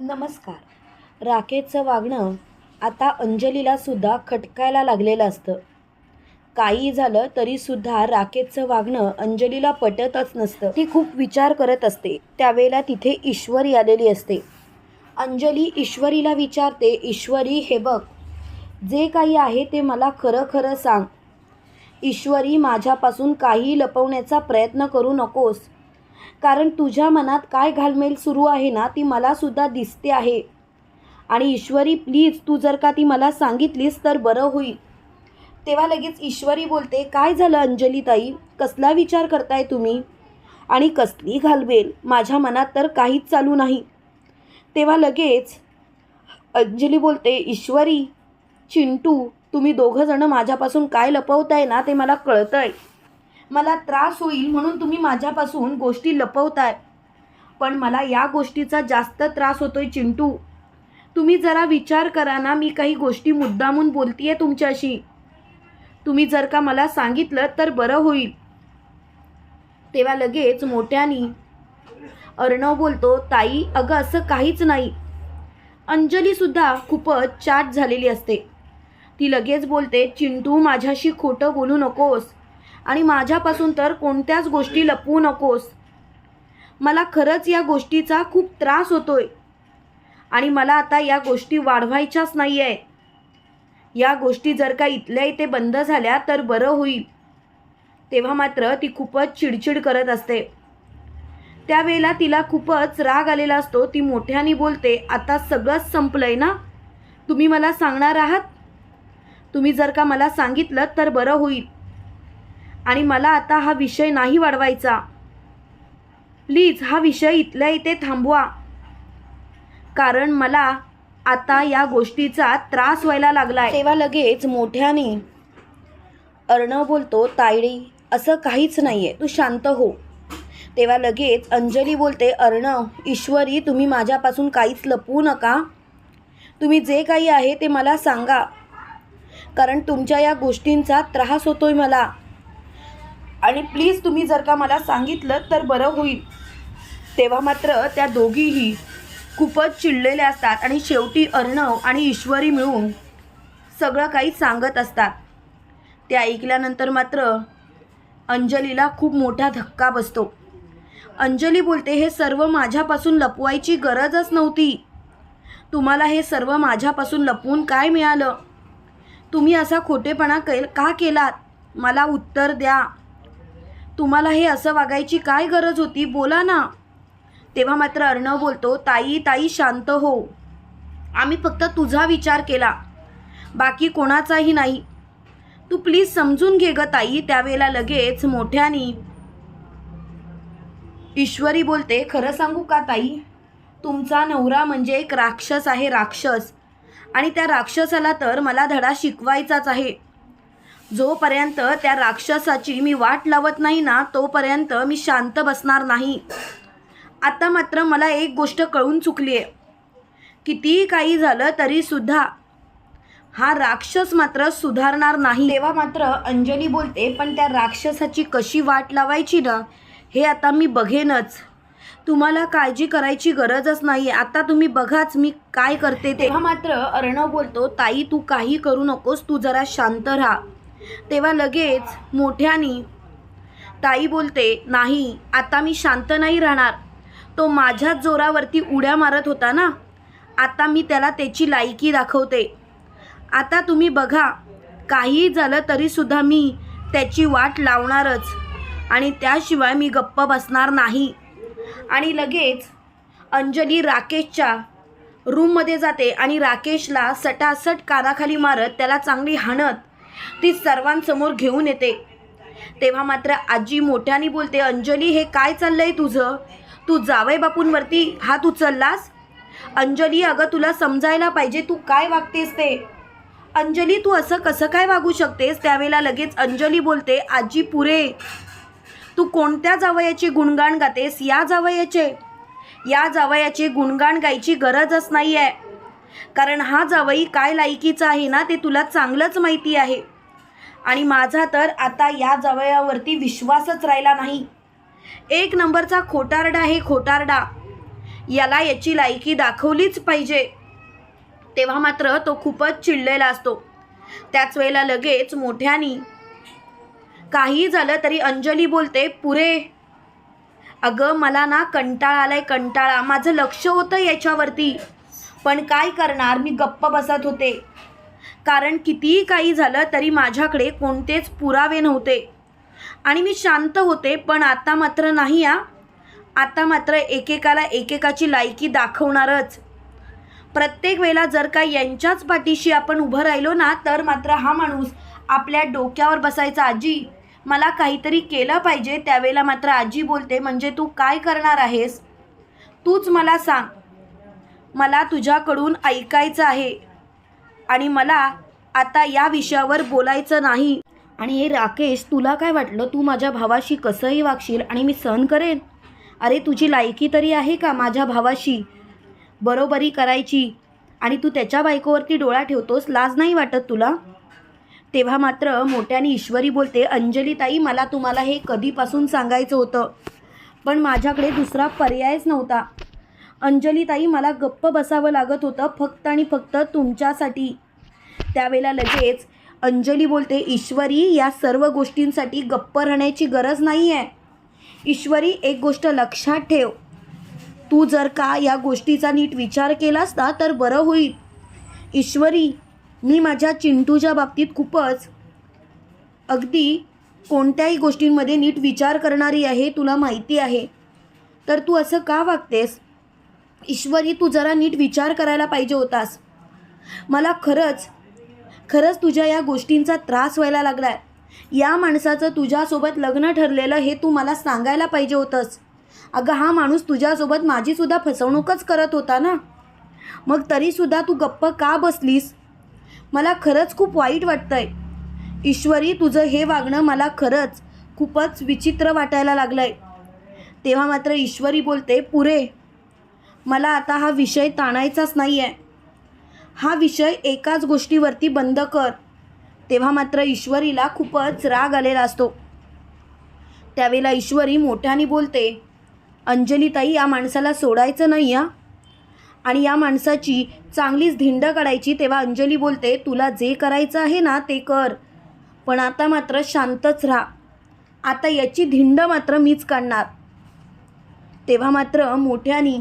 नमस्कार. राकेशचं वागणं आता अंजलीला सुद्धा खटकायला लागलेलं असतं. काही झालं तरीसुद्धा राकेशचं वागणं अंजलीला पटतच नसतं. ती खूप विचार करत असते. त्यावेळेला तिथे ईश्वरी आलेली असते. अंजली ईश्वरीला विचारते ईश्वरी हे बघ. जे काही आहे ते मला खरं खरं सांग. ईश्वरी माझ्यापासून काही लपवण्याचा प्रयत्न करू नकोस. कारण तुझ्या मनात काय घालमेल सुरू आहे ना ती मलासुद्धा दिसते आहे. आणि ईश्वरी प्लीज तू जर का ती मला सांगितलीस तर बरं होईल. तेव्हा लगेच ईश्वरी बोलते काय झालं अंजलीताई? कसला विचार करताय तुम्ही? आणि कसली घालवेल माझ्या मनात तर काहीच चालू नाही. तेव्हा लगेच अंजली बोलते ईश्वरी चिंटू तुम्ही दोघंजणं माझ्यापासून काय लपवताय ना ते मला कळतंय. मला त्रास होईल म्हणून तुम्ही माझ्यापासून गोष्टी लपवताय. पण मला या गोष्टीचा जास्त त्रास होतोय चिंटू. तुम्ही जरा विचार करा ना मी काही गोष्टी मुद्दामून बोलतीये तुमच्याशी. तुम्ही जर का मला सांगितलं तर बरं होईल. तेव्हा लगेच मोठ्यानी अर्णव बोलतो ताई अगं असं काहीच नाही. अंजलीसुद्धा खूपच चाट झालेली असते. ती लगेच बोलते चिंटू माझ्याशी खोटं बोलू नकोस. आणि माझ्यापासून तर कोणत्याच गोष्टी लपवू नकोस. मला खरंच या गोष्टीचा खूप त्रास होतोय. आणि मला आता या गोष्टी वाढवायच्याच नाही आहे या गोष्टी जर का इथल्या इथे बंद झाल्या तर बरं होईल. तेव्हा मात्र ती खूपच चिडचिड करत असते. त्यावेळेला तिला खूपच राग आलेला असतो. ती मोठ्याने बोलते आता सगळंच संपलंय ना? तुम्ही मला सांगणार आहात? तुम्ही जर का मला सांगितलं तर बरं होईल. आणि मला आता हा विषय नाही वाढवायचा. प्लीज हा विषय इथल्या इथे थांबवा. कारण मला आता या गोष्टीचा त्रास व्हायला लागला तेव्हा लगेच मोठ्याने अर्णव बोलतो तायडी असं काहीच नाही आहे तू शांत हो. तेव्हा लगेच अंजली बोलते अर्णव ईश्वरी तुम्ही माझ्यापासून काहीच लपवू नका. तुम्ही जे काही आहे ते मला सांगा. कारण तुमच्या या गोष्टींचा त्रास होतोय मला. आणि प्लीज तुम्ही जर का मला सांगितलं तर बरं होईल. तेव्हा मात्र त्या दोघीही खूपच चिडलेल्या असतात आणि शेवटी अर्णव आणि ईश्वरी मिळून सगळं काही सांगत असतात. ते ऐकल्यानंतर मात्र अंजलीला खूप मोठा धक्का बसतो. अंजली बोलते हे सर्व माझ्यापासून लपवायची गरजच नव्हती. तुम्हाला हे सर्व माझ्यापासून लपवून काय मिळालं? तुम्ही असा खोटेपणा के का केलात? मला उत्तर द्या. तुम्हाला हे असं वागायची काय गरज होती? बोला ना. तेव्हा मात्र अर्णव बोलतो ताई ताई शांत हो. आम्ही फक्त तुझा विचार केला. बाकी कोणाचाही नाही. तू प्लीज समजून घे ग ताई. त्यावेळेला लगेच मोठ्यानी ईश्वरी बोलते खरं सांगू का ताई? तुमचा नवरा म्हणजे एक राक्षस आहे राक्षस. आणि त्या राक्षसाला तर मला धडा शिकवायचाच आहे. जोपर्यंत त्या राक्षसाची मी वाट लावत नाही ना तोपर्यंत मी शांत बसणार नाही. आता मात्र मला एक गोष्ट कळून चुकली आहे. कितीही काही झालं तरीसुद्धा हा राक्षस मात्र सुधारणार नाही. तेव्हा मात्र अंजली बोलते पण त्या राक्षसाची कशी वाट लावायची ना हे आता मी बघेनच. तुम्हाला काळजी करायची गरजच नाही. आता तुम्ही बघाच मी काय करते. तेव्हा मात्र अर्णव बोलतो ताई तू काही करू नकोस. तू जरा शांत राहा. तेव्हा लगेच मोठ्यानी ताई बोलते नाही आता मी शांत नाही राहणार. तो माझ्याच जोरावरती उड्या मारत होता ना. आता मी त्याला त्याची लायकी दाखवते. आता तुम्ही बघा काही झालं तरीसुद्धा मी त्याची वाट लावणारच आणि त्याशिवाय मी गप्प बसणार नाही. आणि लगेच अंजली राकेशच्या रूममध्ये जाते आणि राकेशला सटासट कानाखाली मारत त्याला चांगली हाणत ती सर्वांसमोर घेऊन येते. तेव्हा मात्र आजी मोठ्याने बोलते अंजली हे काय चाललंय तुझं? तू जावई बापूंवरती हात उचललास? अंजली अगं तुला समजायला पाहिजे तू काय वागतेस ते? अंजली तू असं कसं काय वागू शकतेस? त्यावेळेला लगेच अंजली बोलते आजी पुरे. तू कोणत्या जावयाचे गुणगाण गातेस? या जावयाचे. या जावयाचे गुणगाण गायची गरजच नाही आहे कारण हा जावई काय लायकीचा आहे ना ते तुला चांगलंच माहिती आहे. आणि माझा तर आता या जावयावरती विश्वासच राहिला नाही. एक नंबरचा खोटारडा आहे खोटारडा. याला याची लायकी दाखवलीच पाहिजे. तेव्हा मात्र तो खूपच चिडलेला असतो. त्याच वेळेला लगेच मोठ्यानी काही झालं तरी अंजली बोलते पुरे. अगं मला ना कंटाळा आलाय कंटाळा. माझं लक्ष होतं याच्यावरती. पण काय करणार? मी गप्प बसत होते. कारण कितीही काही झालं तरी माझ्याकडे कोणतेच पुरावे नव्हते. आणि मी शांत होते पण आता मात्र नाही आ आता मात्र एकेकाला एकेकाची लायकी दाखवणारच. प्रत्येक वेळेला जर का यांच्याच पाठीशी आपण उभं राहिलो ना तर मात्र हा माणूस आपल्या डोक्यावर बसायचा आजी. मला काहीतरी केलं पाहिजे त्यावेळेला मात्र आजी बोलते म्हणजे तू काय करणार आहेस? तूच मला सांग. मला तुझ्याकडून ऐकायचं आहे. आणि मला आता या विषयावर बोलायचं नाही. आणि हे राकेश तुला काय वाटलं? तू माझ्या भावाशी कसंही वागशील आणि मी सहन करेन? अरे तुझी लायकी तरी आहे का माझ्या भावाशी? बरोबरी करायची. आणि तू त्याच्या बायकोवरती डोळा ठेवतोस लाज नाही वाटत तुला? तेव्हा मात्र मोठ्याने ईश्वरी बोलते अंजली ताई मला तुम्हाला हे कधीपासून सांगायचं होतं? पण माझ्याकडे दुसरा पर्यायच नव्हता. अंजलीताई मला गप्प बसावं लागत होतं फक्त आणि फक्त तुमच्यासाठी. त्यावेळेला लगेच अंजली बोलते ईश्वरी या सर्व गोष्टींसाठी गप्प राहण्याची गरज नाही आहे ईश्वरी एक गोष्ट लक्षात ठेव. तू जर का या गोष्टीचा नीट विचार केलास ना तर बरं होईल. ईश्वरी मी माझ्या चिंटूच्या बाबतीत खूपच अगदी कोणत्याही गोष्टींमध्ये नीट विचार करणारी आहे तुला माहिती आहे. तर तू असं का वागतेस? ईश्वरी तू जरा नीट विचार करायला पाहिजे होतास. मला खरंच खरंच तुझ्या या गोष्टींचा त्रास व्हायला लागला आहे या माणसाचं तुझ्यासोबत लग्न ठरलेलं हे तू मला सांगायला पाहिजे होतंस. अगं हा माणूस तुझ्यासोबत माझीसुद्धा फसवणूकच करत होता ना? मग तरीसुद्धा तू गप्प का बसलीस? मला खरंच खूप वाईट वाटतंय. ईश्वरी तुझं हे वागणं मला खरंच खूपच विचित्र वाटायला लागलं आहे तेव्हा मात्र ईश्वरी बोलते पुरे मला आता हा विषय ताणायचाच नाही आहे हा विषय एकाच गोष्टीवरती बंद कर. तेव्हा मात्र ईश्वरीला खूपच राग आलेला असतो. त्यावेळेला ईश्वरी मोठ्याने बोलते अंजलीताई या माणसाला सोडायचं नाही या आणि या माणसाची चांगलीच धिंड काढायची तेव्हा अंजली बोलते तुला जे करायचं आहे ना ते कर. पण आता मात्र शांतच राहा. आता याची धिंड मात्र मीच काढणार. तेव्हा मात्र मोठ्यानी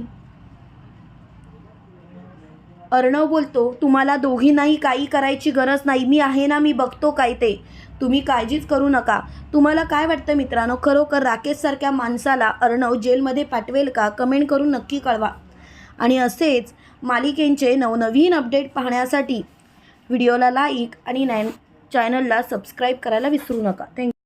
अर्णव बोलतो तुम्हाला दोघींनाही काही करायची गरज नाही. मी आहे ना मी बघतो काय ते. तुम्ही काळजीच करू नका. तुम्हाला काय वाटतं मित्रांनो? खरोखर राकेशसारख्या माणसाला अर्णव जेलमध्ये पाठवेल का? कमेंट करून नक्की कळवा. आणि असेच मालिकेंचे नवनवीन अपडेट पाहण्यासाठी व्हिडिओला लाईक आणि नॅन चॅनलला सबस्क्राईब करायला विसरू नका. थँक्यू